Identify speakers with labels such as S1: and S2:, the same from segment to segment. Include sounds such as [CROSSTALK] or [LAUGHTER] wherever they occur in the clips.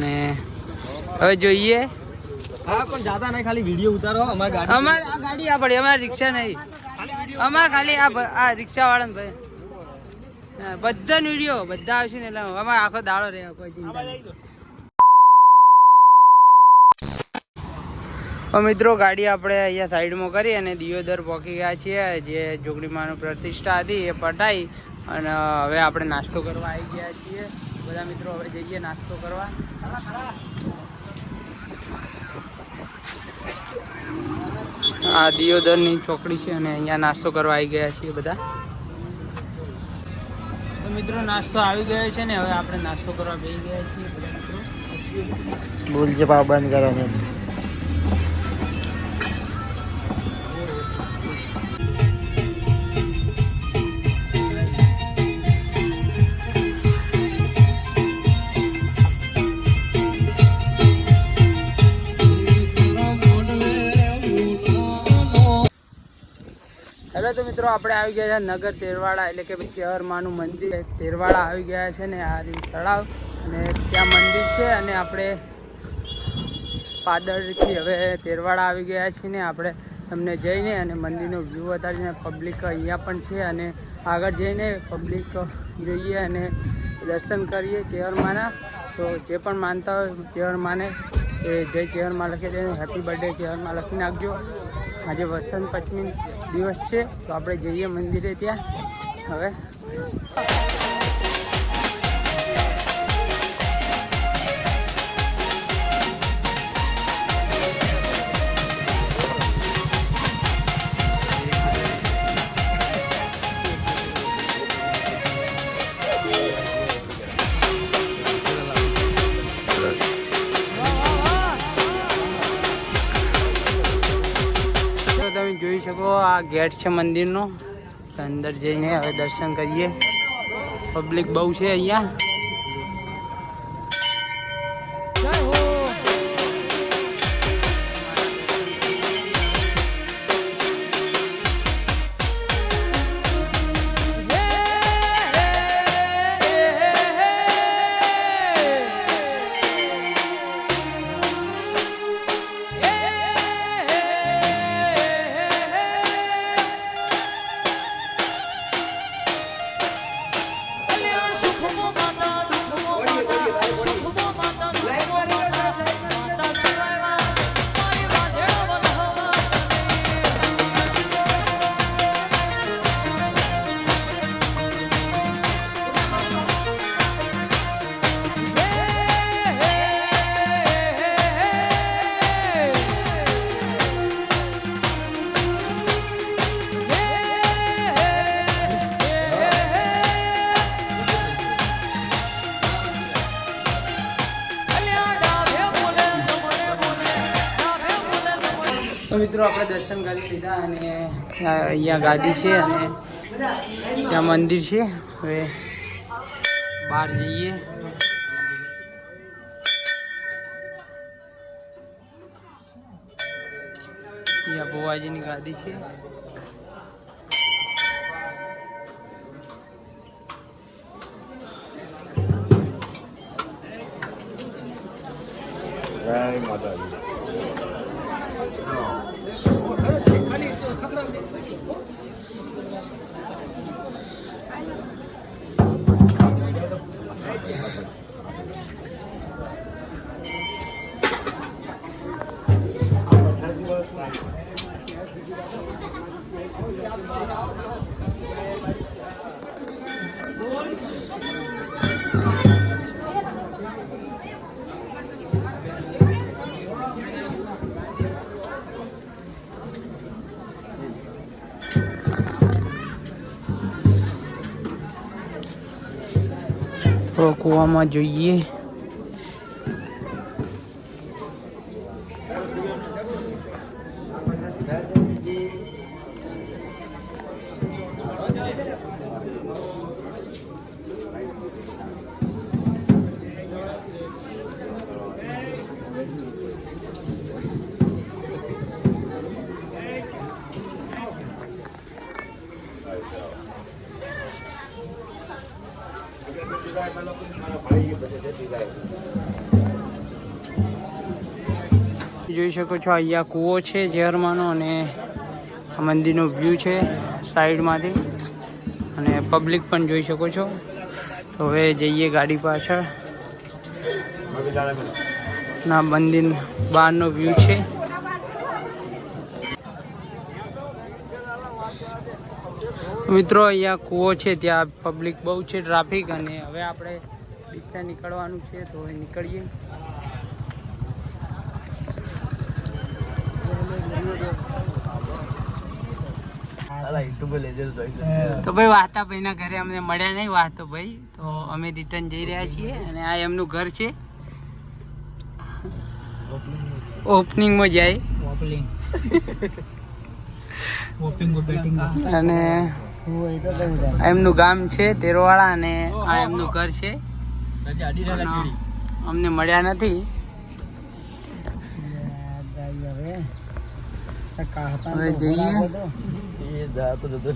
S1: ને હવે જોઈએ.
S2: હા પણ જાતા નહીં ખાલી વીડિયો ઉતારો અમારી ગાડી
S1: અમારે આ ગાડી આ પડી અમારે રિક્ષા નહીં. અમારે ખાલી આ આ રિક્ષા વાળા ભાઈ બધા વીડિયો બધા આવશે ને એટલે અમારે આખો દાડો રહે કોઈ ચિંતા મિત્રો ગાડી આપણે અહીંયા સાઈડમાં કરી અને દિયોદર પહોંચી ગયા છીએ જે જોગણીમાનું પ્રતિષ્ઠા હતી એ પટાઈ અને હવે આપણે નાસ્તો કરવા આવી ગયા છીએ. બધા મિત્રો હવે જઈએ નાસ્તો કરવા. આ દિયોદરની ચોકડી છે અને અહીંયા નાસ્તો કરવા આવી ગયા છીએ બધા. તો મિત્રો, નાસ્તો આવી ગયો છે ને, હવે આપણે નાસ્તો કરવા બેસી ગયા છીએ બધા મિત્રો.
S2: ભૂલ છે બંધ કરવાનું
S1: હેલો તો મિત્રો આપણે આવી ગયા છે નગર તેરવાડા, એટલે કે કેવરમાનું મંદિર. તેરવાડા આવી ગયા છે ને આ તળાવ. અને ત્યાં મંદિર છે અને આપણે પાદરથી હવે તેરવાડા આવી ગયા છીએ ને. આપણે તમને જઈને અને મંદિરનો વ્યૂ બતાવીને પબ્લિક અહીંયા પણ છે અને આગળ જઈને પબ્લિક જોઈએ અને દર્શન કરીએ ચેહરમાના તો જે પણ માનતા હોય ચેહરમાને એ જય ચેહરમાં લખી દે હેપી બર્થડે ચેહરમાં લખી નાખજો. આજે વસંત પંચમી. દિવસ છે તો આપણે જઈએ મંદિરે ત્યાં. હવે. આ ગેટ છે મંદિરનો. અંદર જઈને હવે દર્શન કરીએ. પબ્લિક બહુ છે અહીંયા. તો મિત્રો આપણે દર્શન કરી લીધા અને અહીંયા ગાદી છે અને ત્યાં મંદિર છે. હવે બહાર જઈએ. અહીંયા બુવાજીની ગાદી છે.
S2: જય માતાજી.
S1: カメラ目ついにポン。કૂવામાં જોઈએ જોઈ શકો છો, અહીંયા કૂવો છે, ઝેરમાંનો અને આ મંદિરનો વ્યૂ છે સાઈડમાંથી. અને પબ્લિક પણ જોઈ શકો છો. તો હવે જઈએ ગાડી પાછળ. ના, મંદિર બહારનો વ્યૂ છે. મિત્રો અહીંયા કૂવો છે ત્યાં પબ્લિક બહુ છે ટ્રાફિક અને હવે આપણે રિક્ષા નીકળવાનું છે તો હવે નીકળીએ. તો ભાઈ વાહતા ભાઈના ઘરે અમને મળ્યા નહીં વાહતો ભાઈ તો અમે રિટર્ન જઈ રહ્યા છીએ અને આ એમનું ઘર છે. ઓપનિંગમાં જાય. અને એમનું ગામ છે તેરવાળા અને આ એમનું ઘર છે. અમને મળ્યા નથી.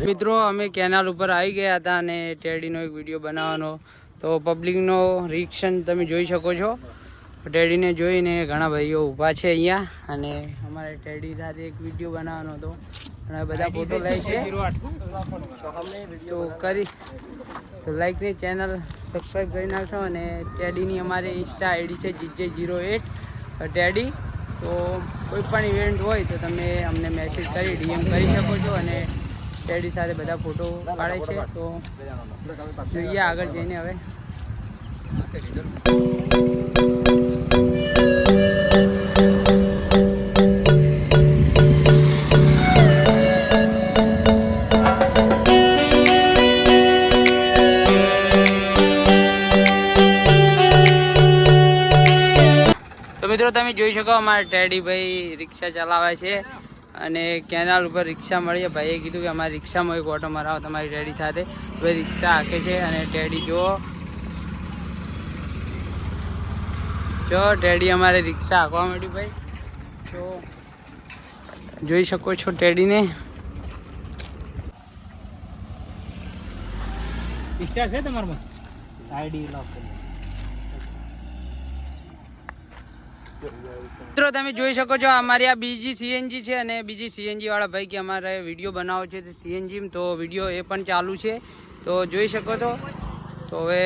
S1: મિત્રો, અમે કેનાલ ઉપર આવી ગયા હતા અને ટેડીનો એક વીડિયો બનાવવાનો. તો પબ્લિકનો રિએક્શન તમે જોઈ શકો છો. ટેડીને જોઈને ઘણા ભાઈઓ ઊભા છે અહીંયા અને અમારે ટેડી સાથે એક વીડિયો બનાવવાનો હતો. ઘણા બધા ફોટો લે છે. તો કરી. તો લાઈકની ચેનલ સબસ્ક્રાઈબ કરી નાખશો અને ટેડીની અમારી ઇન્સ્ટા આઈડી છે જીજે જીરો એટ. ટેડી તો કોઈ પણ ઇવેન્ટ હોય તો તમે અમને મેસેજ કરી ડીએમ કરી શકો છો અને ટેડી સાથે બધા ફોટો પાડે છે. તો જોઈએ આગળ જઈને હવે. મિત્રો તમે જોઈ શકો અમારા ટેડી ભાઈ રિક્ષા ચલાવે છે અને કેનાલ ઉપર રિક્ષા મળીએ ભાઈએ કીધું કે અમારી રિક્ષામાં એક ઓટો મરાવો તમારી ટેડી સાથે. ભાઈ રિક્ષા હાકે છે અને ટેડી, જુઓ જો ટેડી અમારે રિક્ષા હાંકવા માંડ્યું ભાઈ. તો જોઈ શકો છો ટેડીને.
S2: ઇન્સ્ટા છે તમારમાં? આઈડી લોક
S1: મિત્રો તમે જોઈ શકો છો અમારી આ બીજી સીએનજી છે અને બીજી સીએનજી વાળા ભાઈ કે અમારે વીડિયો બનાવો છે સીએનજી તો વીડિયો એ પણ ચાલુ છે. તો જોઈ શકો છો. તો હવે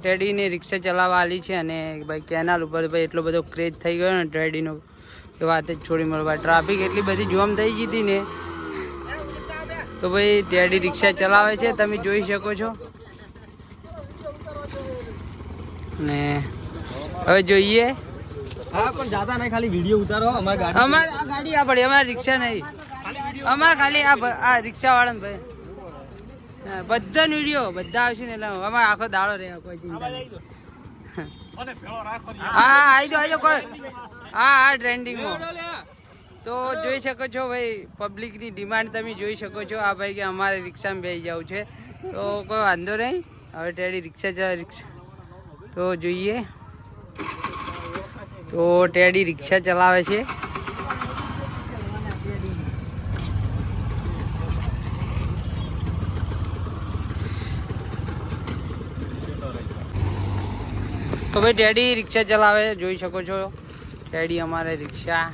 S1: ટેડીને રિક્ષા ચલાવવા આલી છે અને ભાઈ કેનાલ ઉપર ભાઈ એટલો બધો ક્રેઝ થઈ ગયો ને ટેડીનો એ વાત જ છોડી મળવા. ટ્રાફિક એટલી બધી જોમ થઈ ગઈ હતી ને. તો ભાઈ ટેડી રિક્ષા ચલાવે છે તમે જોઈ શકો છો. ને હવે જોઈએ.
S2: હા પણ જાતા નહીં ખાલી વીડિયો ઉતારો અમારી ગાડી
S1: અમારે આ ગાડી આ પડી અમારે રિક્ષા નહીં. અમારે ખાલી આ રિક્ષા વાળા ભાઈ. બધા વીડિયો બધા આવશે ને એટલે અમારે આખો દાડો રહે કોઈ ચિંતા હા હા આવી જાઓ આવી જાઓ કોઈ હા હા ટ્રેન્ડિંગમાં. તો જોઈ શકો છો ભાઈ પબ્લિકની ડિમાન્ડ તમે જોઈ શકો છો. આ ભાઈ કે અમારે રિક્ષામાં બેસી જવું છે. તો કોઈ વાંધો નહીં. હવે ટેડી રિક્ષા ચલા રિક્ષા તો જોઈએ. તો ટેડી રિક્ષા ચલાવે છે. તો ભાઈ ટેડી રિક્ષા ચલાવે જોઈ શકો છો. ટેડી અમારે રિક્ષા.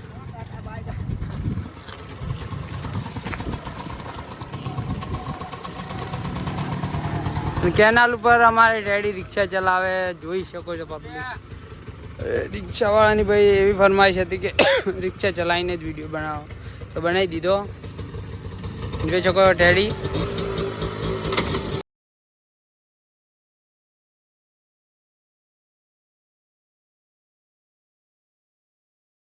S1: કેનાલ ઉપર અમારે ટેડી રિક્ષા ચલાવે, જોઈ શકો છો પબ્લિક રિક્ષાવાળાની ભાઈ એવી ફરમાઈશ હતી કે [COUGHS] રિક્ષા ચલાવીને જ વીડિયો બનાવો. તો બનાવી દીધો. જોઈ શકો ટેડી